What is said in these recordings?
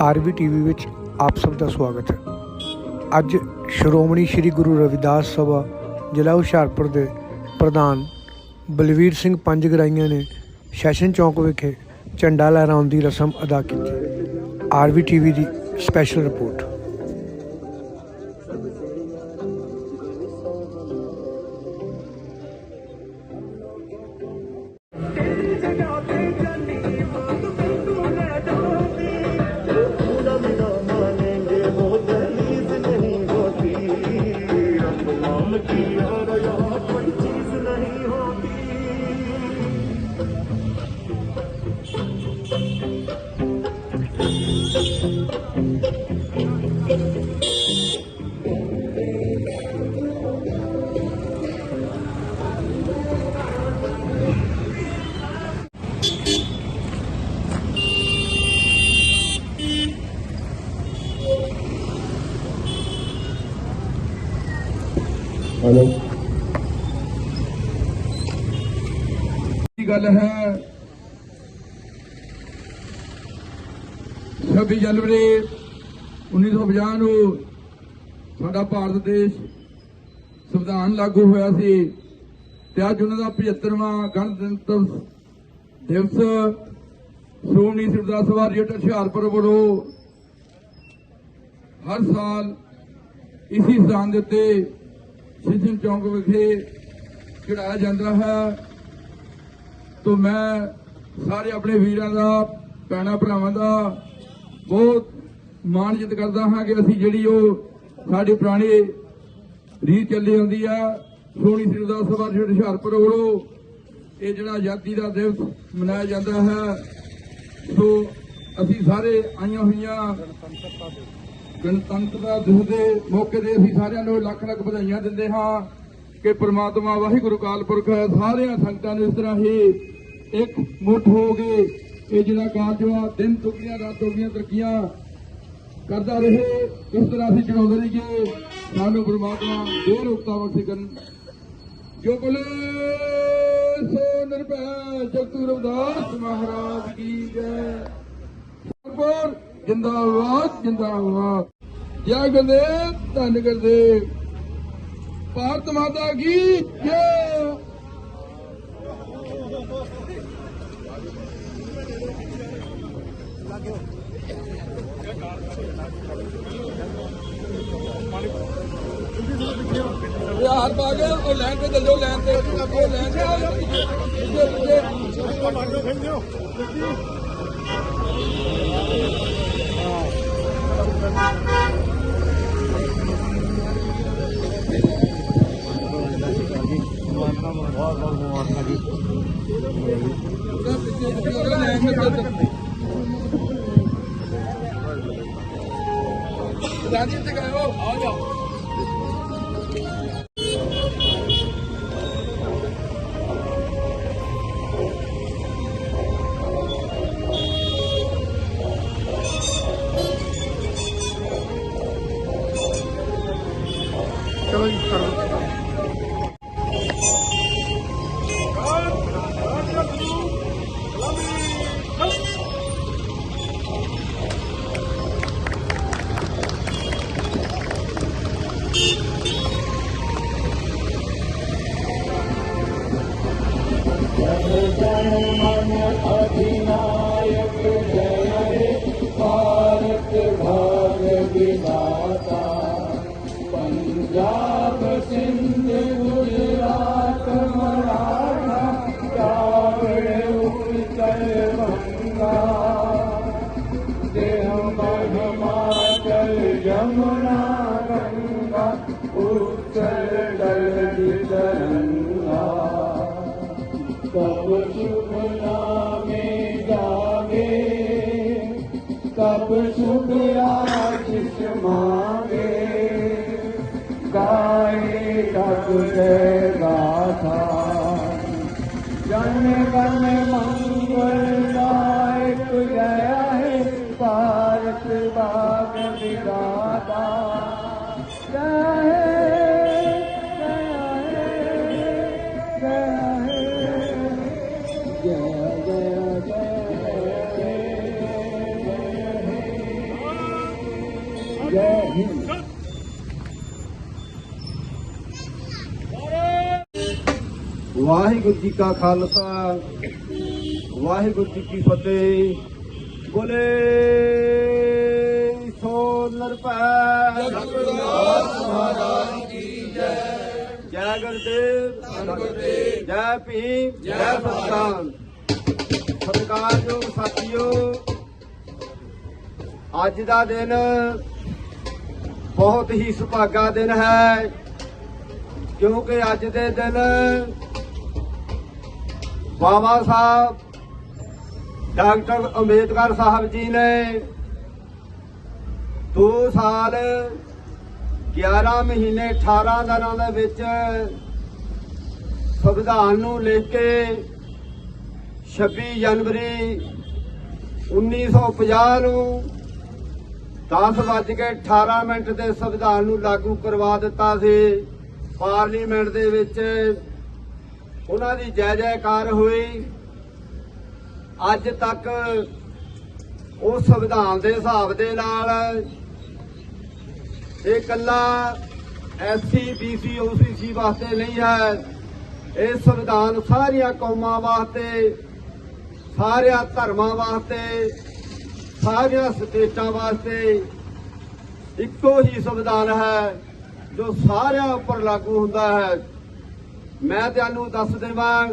RV TV ਵਿੱਚ ਆਪ ਸਭ ਦਾ ਸਵਾਗਤ ਹੈ। ਅੱਜ ਸ਼੍ਰੋਮਣੀ ਸ੍ਰੀ ਗੁਰੂ ਰਵਿਦਾਸ ਸਭਾ ਜ਼ਿਲ੍ਹਾ ਹੁਸ਼ਿਆਰਪੁਰ ਦੇ ਪ੍ਰਧਾਨ ਬਲਵੀਰ ਸਿੰਘ ਪੰਜ ਗਰਾਈਆਂ ਨੇ ਸੈਸ਼ਨ ਚੌਂਕ ਵਿਖੇ ਝੰਡਾ ਲਹਿਰਾਉਣ ਦੀ ਰਸਮ ਅਦਾ ਕੀਤੀ। ਆਰਵੀ ਟੀਵੀ ਦੀ ਸਪੈਸ਼ਲ ਰਿਪੋਰਟ। हेलो ਗੱਲ ਹੈ? 26 ਜਨਵਰੀ 1950 ਨੂੰ ਸਾਡਾ ਭਾਰਤ ਦੇਸ਼ ਸੰਵਿਧਾਨ ਲਾਗੂ ਹੋਇਆ ਸੀ ਤੇ ਅੱਜ ਉਹਨਾਂ ਦਾ 75ਵਾਂ ਗਣਤੰਤਰ ਦਿਵਸ ਸ਼੍ਰੋਮਣੀ ਸਿਰਦਾ ਸਭਾ ਰੇਟ ਹੁਸ਼ਿਆਰਪੁਰ ਵੱਲੋਂ ਹਰ ਸਾਲ ਇਸੇ ਸਥਾਨ ਦੇ ਉੱਤੇ ਸ਼ਿਸ਼ਨ ਚੌਂਕ ਵਿਖੇ ਚੜਾਇਆ ਜਾਂਦਾ ਹੈ। ਤੋ ਮੈਂ ਸਾਰੇ ਆਪਣੇ ਵੀਰਾਂ ਦਾ, ਭੈਣਾਂ ਭਰਾਵਾਂ ਦਾ ਬਹੁਤ ਮਾਣਜਿਤ ਕਰਦਾ ਹਾਂ ਕਿ ਅਸੀਂ ਜਿਹੜੀ ਉਹ ਸਾਡੀ ਪੁਰਾਣੀ ਰੀਤ ਚੱਲੀ ਹੁੰਦੀ ਆ, ਸੋਹਣੀ ਸਿੰਘ ਦਾ ਸਭਾ ਜਿਹੜੇ ਹੁਸ਼ਿਆਰਪੁਰ ਵੱਲੋਂ ਇਹ ਜਿਹੜਾ ਆਜ਼ਾਦੀ ਦਾ ਦਿਵਸ ਮਨਾਇਆ ਜਾਂਦਾ ਹੈ। ਸੋ ਅਸੀਂ ਸਾਰੇ ਆਈਆਂ ਹੋਈਆਂ ਗਣਤੰਤਰ ਦਿਵਸ ਦੇ ਮੌਕੇ ਤੇ ਅਸੀਂ ਸਾਰਿਆਂ ਨੂੰ ਲੱਖ ਲੱਖ ਵਧਾਈਆਂ ਦਿੰਦੇ ਹਾਂ ਕਿ ਪ੍ਰਮਾਤਮਾ ਵਾਹਿਗੁਰੂ ਕਾਲ ਪੁਰਖ ਸਾਰਿਆਂ ਸੰਗਤਾਂ ਨੂੰ ਇਸ ਤਰ੍ਹਾਂ ਹੀ ਇੱਕ ਮੁੱਠ ਹੋ ਕੇ ਇਹ ਜਿਹੜਾ ਕਾਰਜ ਵਾ, ਦਿਨ ਦੁਗਣੀਆਂ ਰਾਤ ਦੁਗਣੀਆਂ ਤਰੱਕੀਆਂ ਕਰਦਾ ਰਹੇ ਇਸ ਤਰ੍ਹਾਂ ਅਸੀਂ ਚੜਾਉਂਦੇ ਰਹੀਏ, ਸਾਨੂੰ ਪ੍ਰਮਾਤਮਾ ਦੇਰ ਰੁਕਤਾ ਬਖਸ਼ੇ ਕਰਨ। ਜੋ ਬੋਲੇ, ਸੋ ਨਿਰਭੈ ਜਗਤੂ ਰਵਿਦਾਸ ਮਹਾਰਾਜ ਕੀ ਜੈ। ਪਰ ਜਿੰਦਾਬਾਦ ਜਿੰਦਾਬਾਦ। ਜੈ ਗੁਰਦੇਵ ਧੰਨ ਗੁਰਦੇਵ ਭਾਰਤ ਮਾਤਾ ਕੀ ਜੈ ਯਾਰ ਬਾਗੇ ਉਹ ਲੈਣ ਤੇ ਚੱਲੋ ਲੈਣ ਤੇ ਉਹ ਲੈਣ ਤੇ ਆ ਪਿੱਛੇ ਪਿੱਛੇ ਪਿੱਛੇ ਚਲੋ ਜੀ ਕਰੋ God. गाए कब जय गाथा जन गण मंगल दायक जय है भारत बाग विदाता जय ਵਾਹਿਗੁਰੂ ਜੀ ਕਾ ਖਾਲਸਾ, ਵਾਹਿਗੁਰੂ ਜੀ ਕੀ ਫਤਿਹ। ਬੋਲੇ ਸੋ ਨਰਪੈ ਮਹਾਰਾਜ ਕੀ ਜੈ ਜੈ ਗੁਰਦੇਵ, ਜੈ ਭੀਮ, ਜੈ ਸਤਿਕਾਰ ਸਤਿਕਾਰਯੋਗ ਸਾਥੀਓ, ਅੱਜ ਦਾ ਦਿਨ ਬਹੁਤ ਹੀ ਸੁਭਾਗਾ ਦਿਨ ਹੈ, ਕਿਉਂਕਿ ਅੱਜ ਦੇ ਦਿਨ ਬਾਬਾ ਸਾਹਿਬ, ਡਾਕਟਰ ਅੰਬੇਦਕਰ ਸਾਹਿਬ ਜੀ ਨੇ 2 ਸਾਲ 11 ਮਹੀਨੇ 18 ਦਿਨਾਂ ਦੇ ਵਿੱਚ ਸੰਵਿਧਾਨ ਨੂੰ ਲਿਖ ਕੇ 26 ਜਨਵਰੀ 1950 ਨੂੰ 10 ਵੱਜ ਕੇ 18 ਮਿੰਟ ਦੇ ਸੰਵਿਧਾਨ ਨੂੰ ਲਾਗੂ ਕਰਵਾ ਦਿੱਤਾ ਸੀ। ਪਾਰਲੀਮੈਂਟ ਦੇ ਵਿੱਚ ਉਹਨਾਂ ਦੀ ਜੈ ਜੈਕਾਰ ਹੋਈ। ਅੱਜ ਤੱਕ ਉਹ ਸੰਵਿਧਾਨ ਦੇ ਹਿਸਾਬ ਦੇ ਨਾਲ ਇਹ ਕੱਲਾ ਐਸਸੀ ਬੀਸੀ ਓਸੀਸੀ ਵਾਸਤੇ ਨਹੀਂ ਹੈ। ਇਹ ਸੰਵਿਧਾਨ ਸਾਰੀਆਂ ਕੌਮਾਂ ਵਾਸਤੇ, ਸਾਰਿਆਂ ਧਰਮਾਂ ਵਾਸਤੇ, ਸਾਰੀਆਂ ਸਟੇਟਾਂ ਵਾਸਤੇ ਇੱਕੋ ਹੀ ਸੰਵਿਧਾਨ ਹੈ ਜੋ ਸਾਰਿਆਂ ਉੱਪਰ ਲਾਗੂ ਹੁੰਦਾ ਹੈ। ਮੈਂ ਤੁਹਾਨੂੰ ਦੱਸ ਦੇਵਾਂ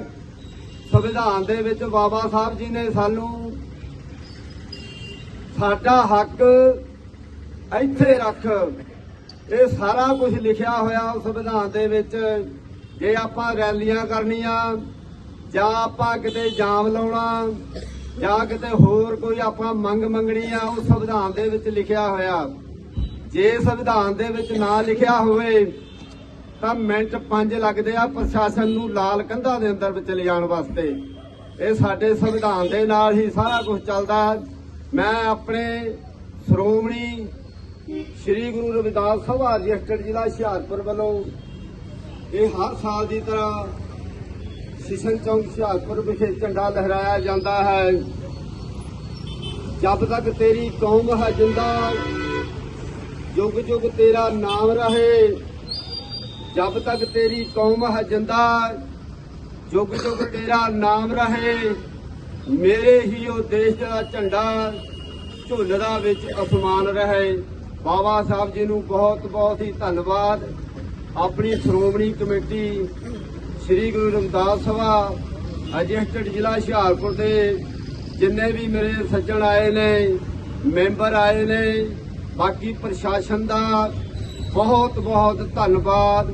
ਸੰਵਿਧਾਨ ਦੇ ਵਿੱਚ ਬਾਬਾ ਸਾਹਿਬ ਜੀ ਨੇ ਸਾਨੂੰ ਸਾਡਾ ਹੱਕ ਇੱਥੇ ਰੱਖ। ਇਹ ਸਾਰਾ ਕੁਝ ਲਿਖਿਆ ਹੋਇਆ ਸੰਵਿਧਾਨ ਦੇ ਵਿੱਚ। ਜੇ ਆਪਾਂ ਰੈਲੀਆਂ ਕਰਨੀਆਂ, ਜਾਂ ਆਪਾਂ ਕਿਤੇ ਜਾਮ ਲਾਉਣਾ, ਜਾਂ ਕਿਤੇ ਹੋਰ ਕੋਈ ਆਪਾਂ ਮੰਗ ਮੰਗਣੀ ਆ ਉਹ ਸੰਵਿਧਾਨ ਦੇ ਵਿੱਚ ਲਿਖਿਆ ਹੋਇਆ। ਜੇ ਸੰਵਿਧਾਨ ਦੇ ਵਿੱਚ ਨਾ ਲਿਖਿਆ ਹੋਵੇ ਤਾਂ ਮਿੰਟ 5 ਲੱਗਦੇ ਆ ਪ੍ਰਸ਼ਾਸਨ ਨੂੰ ਲਾਲ ਕੰਧਾਂ ਦੇ ਅੰਦਰ ਵਿੱਚ ਲਿਜਾਣ ਵਾਸਤੇ। ਇਹ ਸਾਡੇ ਸੰਵਿਧਾਨ ਦੇ ਨਾਲ ਹੀ ਸਾਰਾ ਕੁਝ ਚੱਲਦਾ। ਹੈ। ਮੈਂ ਆਪਣੇ ਸ਼੍ਰੋਮਣੀ ਸ੍ਰੀ ਗੁਰੂ ਰਵਿਦਾਸ ਸਭਾ ਰਜਿਸਟਰਡ ਜ਼ਿਲ੍ਹਾ ਹੁਸ਼ਿਆਰਪੁਰ ਵੱਲੋਂ ਇਹ ਹਰ ਸਾਲ ਦੀ ਤਰ੍ਹਾਂ ਸ਼ਿਸ਼ਨ ਚੌਂਕ ਹੁਸ਼ਿਆਰਪੁਰ ਵਿਖੇ ਝੰਡਾ ਲਹਿਰਾਇਆ ਜਾਂਦਾ ਹੈ। ਜਦ ਤੱਕ ਤੇਰੀ ਕੌਮ ਹੈ ਜਿੰਦਾ ਯੁਗ ਯੁਗ ਤੇਰਾ ਨਾਮ ਰਹੇ। ਜਬ ਤੱਕ ਤੇਰੀ ਕੌਮ ਹੈ ਜਿੰਦਾ ਯੁਗ ਯੁਗ ਤੇਰਾ ਨਾਮ ਰਹੇ, ਮੇਰੇ ਹੀ ਉਹ ਦੇਸ਼ ਦਾ ਝੰਡਾ ਝੁੱਲਦਾ ਵਿੱਚ ਅਸਮਾਨ ਰਹੇ। ਬਾਬਾ ਸਾਹਿਬ ਜੀ ਨੂੰ ਬਹੁਤ ਬਹੁਤ ਹੀ ਧੰਨਵਾਦ। ਆਪਣੀ ਸ਼੍ਰੋਮਣੀ ਕਮੇਟੀ ਸ੍ਰੀ ਗੁਰੂ ਰਵਿਦਾਸ ਸਭਾ ਰਜਿਸਟਰਡ ਜ਼ਿਲ੍ਹਾ ਹੁਸ਼ਿਆਰਪੁਰ ਦੇ ਜਿੰਨੇ ਵੀ ਮੇਰੇ ਸੱਜਣ ਆਏ ਨੇ, ਮੈਂਬਰ ਆਏ ਨੇ, ਬਾਕੀ ਪ੍ਰਸ਼ਾਸਨ ਦਾ ਬਹੁਤ ਬਹੁਤ ਧੰਨਵਾਦ।